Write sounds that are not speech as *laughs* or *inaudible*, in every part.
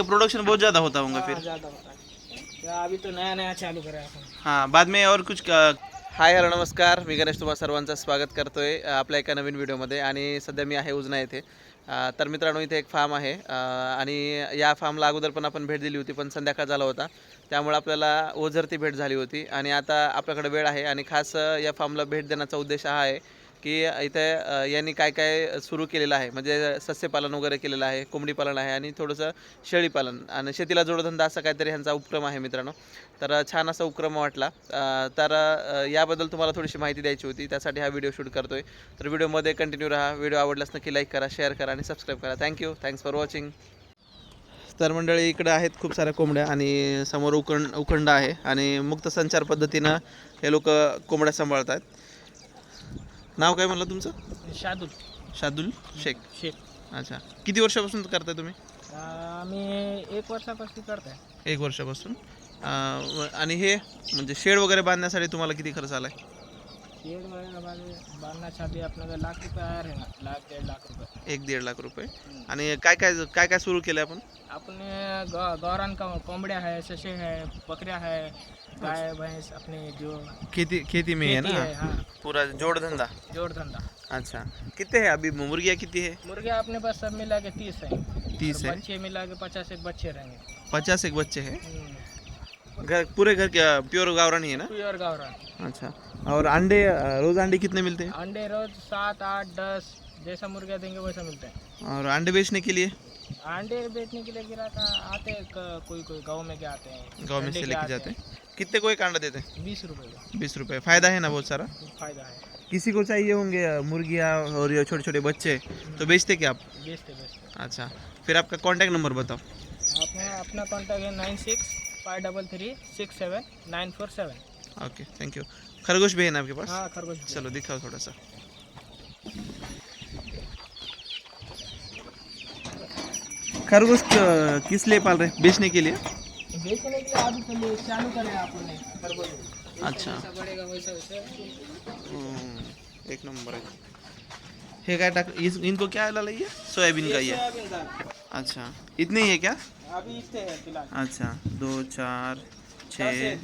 Production बहुत ज्यादा होता होगा फिर? ज्यादा होता है। या अभी तो नया नया चालू करा हां बाद में और कुछ हाय हॅलो नमस्कार. मी गणेश तुम्हा सर्वांचं स्वागत करतोय अ, आपल्या एका नवीन व्हिडिओमध्ये. आणि सध्या मी आहे उजना येथे. तर मित्रांनो इथे एक फार्म आहे. आणि या फार्मला अगोदर पण आपण भेट दिली होती पण संध्याकाळ झाला होता. त्यामुळे आपल्याला ओझरती भेट झाली होती. आणि आता आपल्याकडे वेळ आहे. आणि खास या फार्मला भेट देण्याचा उद्देश हा आहे की इथे यांनी काय काय सुरू केलेलं आहे? म्हणजे सस्यपालन वगैरे केलेलं आहे कोंबडी पालन आहे आणि थोडंसं शेळीपालन आणि शेतीला जोडधंदा असा काहीतरी ह्यांचा उपक्रम आहे मित्रांनो. तर छान असा उपक्रम वाटला. तर याबद्दल तुम्हाला थोडीशी माहिती द्यायची होती त्यासाठी हा व्हिडिओ शूट करतोय. तर व्हिडिओमध्ये कंटिन्यू राहा. व्हिडिओ आवडल्यास नक्की लाईक करा शेअर करा आणि सबस्क्राईब करा. थँक्यू थँक्स फॉर वॉचिंग तर मंडळी इकडे आहेत खूप साऱ्या कोंबड्या आणि समोर उखंड उखंड आहे आणि मुक्त संचार पद्धतीनं हे लोक कोंबड्या सांभाळत आहेत नाव काय म्हणलं तुमचं? शादूल शादुल शेख. शेख. अच्छा. किती वर्षापासून करताय तुम्ही? आम्ही एक वर्षापासून करतोय. एक वर्षापासून. अं, आणि हे म्हणजे शेड वगैरे बांधण्यासाठी तुम्हाला किती खर्च आलाय? वगैरह अपने को लाख रुपये रहेगा लाख डेढ़ लाख रुपये। एक दीड लाख रुपये। आणि काय काय काय काय सुरू केलं आपण? अपने गौ- गौरान का कोंबड्या है ससे है बकरियाँ है गाय भैंस अपने जो खेती खेती में है खेती ना? है हाँ। पूरा जोड़ धंधा? जोड़ धंधा। अच्छा। कितने है अभी? मुर्गियाँ कितनी है? मुर्गे अपने पास सब मिला के तीस है। तीस है? बच्चे मिला के पचास एक बच्चे रहेंगे। पचास एक बच्चे हैं? हम्म, घर पूरे घर के प्योर गावरान ही है ना? प्योर गौरान अच्छा। और अंडे रोज अंडे कितने मिलते हैं? अंडे रोज सात आठ दस जैसा मुर्गा देंगे वैसा मिलते हैं। और अंडे बेचने के लिए? अंडे बेचने के लिए गिरा था आते कोई कोई गाँव में के आते हैं? गाँव में से लेके जाते हैं? कितने को एक अंडा देते हैं? बीस रुपए का। बीस रुपए। फ़ायदा है ना बहुत सारा? फ़ायदा है। किसी को चाहिए होंगे मुर्गियाँ और ये छोटे छोटे बच्चे तो बेचते क्या आप? बेचते बेचते। अच्छा। फिर आपका कांटेक्ट नंबर बताओ। अपना अपना कॉन्टैक्ट है nine six five double three six seven nine four seven okay thank you खरगोश भी है ना आपके पास? हाँ खरगोश चलो दिखाओ थोड़ा सा। खरगोश किस लिए पाल रहे बेचने के लिए? बेचने के लिए लिए चालू करें आपने खरगोश। अच्छा। बढ़ेगा वैसा वैसा। हम्म, एक नंबर है। हे काय इस, इनको क्या ये? सोयाबीन का ये अच्छा। इतने ही है क्या? अभी इतने है फ़िलहाल। अच्छा दो चार छः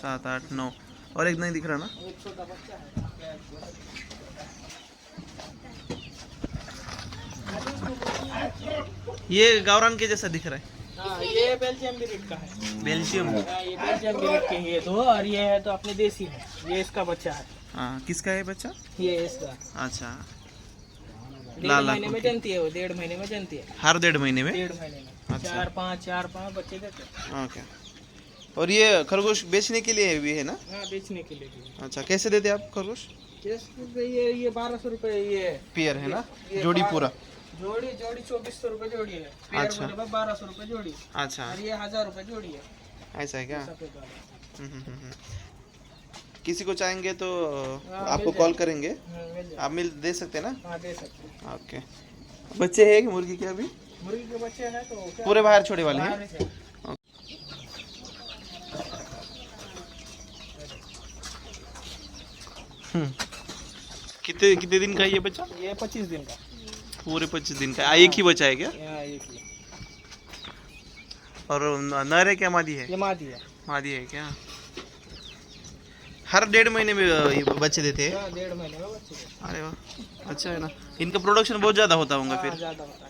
सात आठ नौ। और एक नहीं दिख रहा ना? एक छोटा बच्चा है। ये गावरान के जैसा दिख रहा है। हाँ ये बेल्जियम ब्रीड का है। बेल्जियम? हाँ, ये बेल्जियम ब्रीड के ये दो और ये है तो अपने देसी है। ये इसका बच्चा है। हाँ किसका है बच्चा? ये इसका। अच्छा। डेढ़ लाल महीने में जनती है वो डेढ़ महीने में जनती है। हर डेढ़ महीने में? डेढ़ महीने में। चार पाँच चार पाँच बच्चे देते हैं। ओके और ये खरगोश बेचने के लिए भी है ना? हाँ बेचने के लिए भी अच्छा कैसे देते आप खरगोश? ये ये बारह सौ रुपये ये। पियर है ना? जोड़ी पूरा। जोड़ी जोड़ी चौबीस सौ रुपये जोड़ी है। अच्छा। बारह सौ रुपये जोड़ी। अच्छा। और ये हज़ार रुपये जोड़ी है। ऐसा है क्या? हम्म, हम्म, हम्म। किसी को चाहेंगे तो हाँ, आपको कॉल करेंगे। हाँ, आप मिल दे सकते हैं ना? हाँ दे सकते हैं। ओके। बच्चे हैं मुर्गी के अभी? मुर्गी के बच्चे हैं तो पूरे बाहर छोड़े वाले हैं। हम्म। कितने कितने दिन का है ये बच्चा? ये पच्चीस दिन का। पूरे पच्चीस दिन का। एक ही बच्चा है क्या? एक ही। और नर है क्या मादी है? ये मादी है। मादी है क्या? हर डेढ़ महीने में ये बच्चे देते हैं? हाँ डेढ़ महीने में बच्चे अरे वाह अच्छा है ना। इनका प्रोडक्शन बहुत ज़्यादा होता होगा हाँ, फिर। ज़्यादा होता है।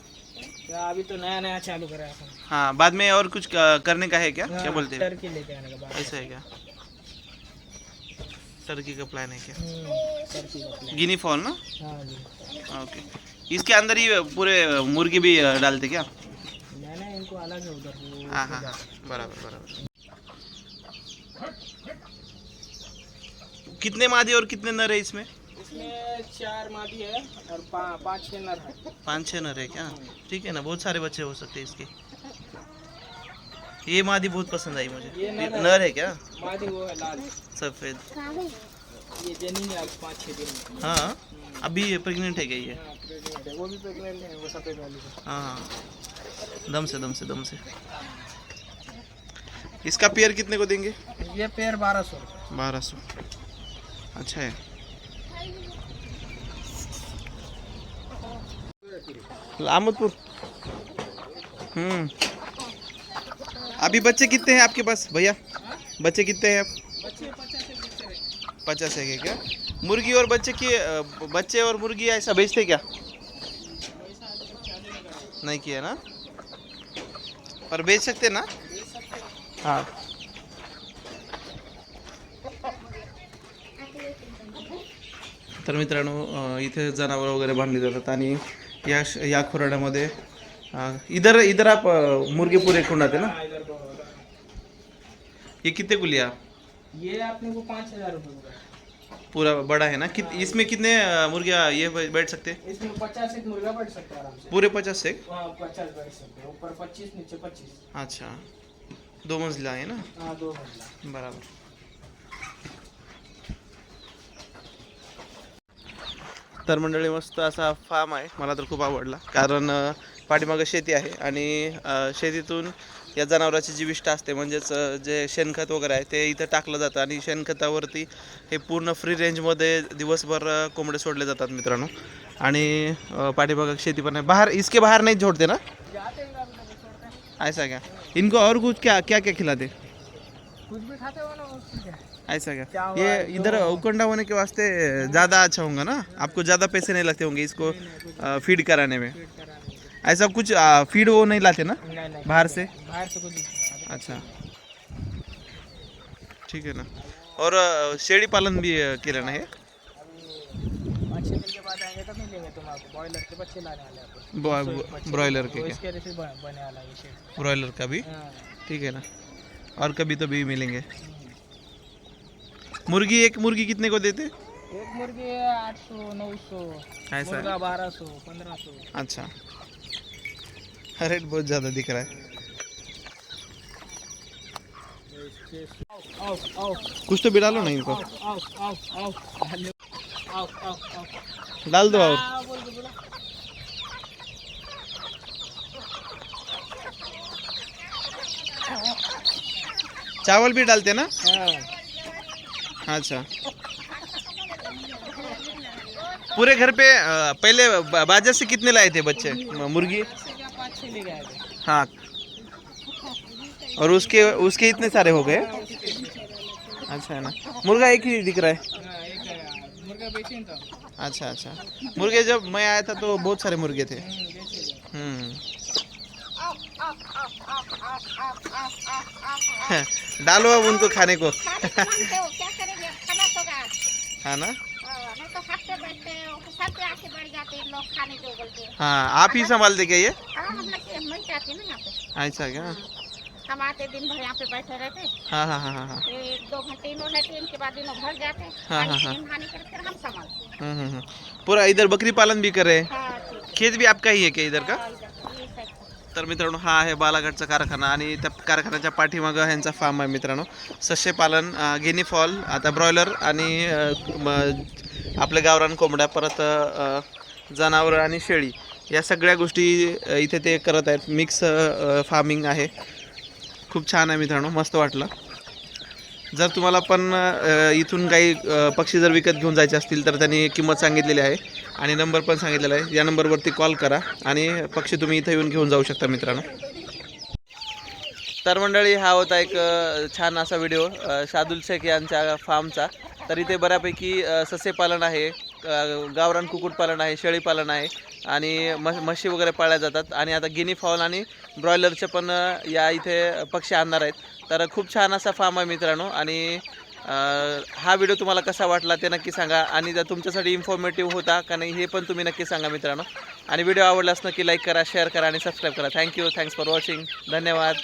अभी तो नया नया चालू करा है हाँ बाद में और कुछ करने का है क्या? हाँ, क्या बोलते हैं? टर्की लेके आने के बाद ऐसा है क्या? टर्की का प्लान है क्या? हम्म, गिनी फॉल ना? हाँ ओके इसके अंदर ही पूरे मुर्गी भी डालते क्या? मैंने इनको अलग है उधर हाँ हाँ हाँ बराबर बराबर। कितने मादी और कितने नर है इसमें? चार मादी है और पा, पाँच छः नर है। पाँच छः नर है क्या? ठीक है ना बहुत सारे बच्चे हो सकते हैं इसके। ये मादी बहुत पसंद आई मुझे। ये नर है। नर है क्या? मादी वो है लाल। सफ़ेद। ये जनी है आज पाँच छः दिन। हाँ? अभी प्रेग्नेंट है क्या ये? हाँ है। वो भी प्रेग्नेंट है वो सफ़ेद वाली है। हाँ हाँ। दम से दम से दम से। इसका पेयर कितने को देंगे? ये पेयर बारह सौ। बारह सौ। अच्छा है। अहमदपुर। अभी बच्चे कितने हैं आपके पास भैया? बच्चे कितने हैं आप? पचास है क्या? मुर्गी और बच्चे की बच्चे और मुर्गी ऐसा बेचते क्या? नहीं किया ना? पर बेच सकते ना? हाँ। तर मित्रांनो इथे जनावर वगैरे बांधली जातात आणि या श- या खोराड्यामध्ये इधर इधर आप मुर्गे पूरे खुंडाते ना? हाँ। ये कितने को लिया ये आपने को पाँच हज़ार रुपये पूरा बड़ा है ना? कित इसमें कितने मुर्गियाँ ये बैठ सकते हैं? इसमें पचास एक मुर्गा बैठ सकता है आराम से। पूरे पचास से हाँ पचास बैठ सकते ऊपर पच्चीस नीचे पच्चीस। अच्छा। दो मंजिला आहे ना? हाँ दो मंजिला। बराबर। तर मंडळी मस्त असा फार्म आहे. मला तर खूप आवडला. कारण पाठीमागं शेती आहे आणि शेतीतून या जनावराची जी विष्ठा असते म्हणजेच जे शेणखत वगैरे आहे ते इथं टाकलं जातं आणि शेणखतावरती हे पूर्ण फ्री रेंजमध्ये दिवसभर कोंबडे सोडले जातात मित्रांनो. आणि पाठीमागं शेती पण आहे. बाहेर इसके बाहेर नाही झोडते ना? ऐसा क्या? इनको और कुछ क्या क्या क्या खिलाते? कुछ भी खाते हो ना ऐसा क्या? ये इधर उकंडा होने के वास्ते ज़्यादा अच्छा होगा ना? आपको ज़्यादा पैसे नहीं लगते होंगे इसको फ़ीड कराने में। ऐसा कुछ फ़ीड वो नहीं लाते ना? बाहर से? बाहर से कुछ अच्छा। ठीक है ना। और शेळी पालन भी केलं ना हे? पाँच छः दिन के बाद आएँगे तब मिलेंगे तुम आपको बॉयलर के बच्चे लाने आपको। ब्रॉ- ब्रॉयलर के क्या? है शेड ब्रॉयलर का भी? हाँ। ठीक है ना। और कभी तो भी मिलेंगे। मुर्गी एक मुर्गी कितने को देते? एक मुर्गी आठ सौ नौ सौ ऐसा बारह सौ पंद्रह सौ अच्छा। रेट बहुत ज़्यादा दिख रहा है। कुछ तो भी डालो ना इनको। डाल दो और। बोल बोला चावल भी डालते ना? हाँ। अच्छा। पूरे घर पे पहले बाज़ार से कितने लाए थे बच्चे? मुर्गी? हाँ। और उसके उसके इतने सारे हो गए? अच्छा है ना। मुर्गा एक ही दिख रहा है? अच्छा अच्छा। मुर्गे जब मैं आया था तो बहुत सारे मुर्गे थे। हम्म। *laughs* डालो अब उनको खाने को *laughs* खाने को मांगते हो क्या करेंगे खाना होगा हाँ ना? हाँ, तो बैठते हैं वो आके बैठ जाते हैं लोग खाने जो बोलते हैं। हाँ आप ही संभालते क्या ये? हाँ हम लोग के मैं चाहती ना यहाँ पे। ऐसा क्या? हम आते दिन भर यहाँ पे बैठे रहते हाँ। हाँ हाँ हाँ हाँ एक दो घंटे इन्हों रहते इनके बाद इन्हों घर जाते हैं। हाँ, हाँ, की फिर हम संभालते हैं। हम्म, हम्म, हम्म। पूरा इधर बकरी पालन भी कर? रहे हैं हाँ। खेत भी आपका ही है क्या इधर का? तर मित्रांनो हा आहे बालाघाटचा कारखाना आणि त्या कारखान्याच्या पाठीमागं ह्यांचा फार्म आहे मित्रांनो. सस्य पालन गिनी फॉल आता ब्रॉयलर आणि आपल्या गावरान कोंबड्या परत जनावरं आणि शेळी या सगळ्या गोष्टी इथे ते करत आहेत. मिक्स फार्मिंग आहे. खूप छान आहे मित्रांनो मस्त वाटलं. जर तुम्हाला पण इथून काही पक्षी जर विकत घेऊन जायचे असतील तर त्यांनी किंमत सांगितलेली आहे आणि नंबर पण सांगितलेला आहे. या नंबरवरती कॉल करा आणि पक्षी तुम्ही इथं येऊन घेऊन जाऊ शकता मित्रांनो. तर मंडळी हा होता एक छान असा व्हिडिओ शादुल शेख यांच्या फार्मचा. तर इथे बऱ्यापैकी अ, सस्यपालन आहे गावरान कुक्कुटपालन आहे शेळीपालन आहे आणि म म्हशी वगैरे पाळल्या जातात. आणि आता गिनी फॉल आणि ब्रॉयलरचे पण या इथे पक्षी आणणार आहेत. तर खूप छान असा फार्म आहे मित्रांनो. आणि हा व्हिडिओ तुम्हाला कसा वाटला ते नक्की सांगा. आणि जर तुमच्यासाठी इन्फॉर्मेटिव्ह होता का नाही हे पण तुम्ही नक्की सांगा मित्रांनो. आणि व्हिडिओ आवडलास नक्की लाईक करा शेअर करा आणि सबस्क्राईब करा. थँक्यू थँक्स फॉर वॉचिंग धन्यवाद.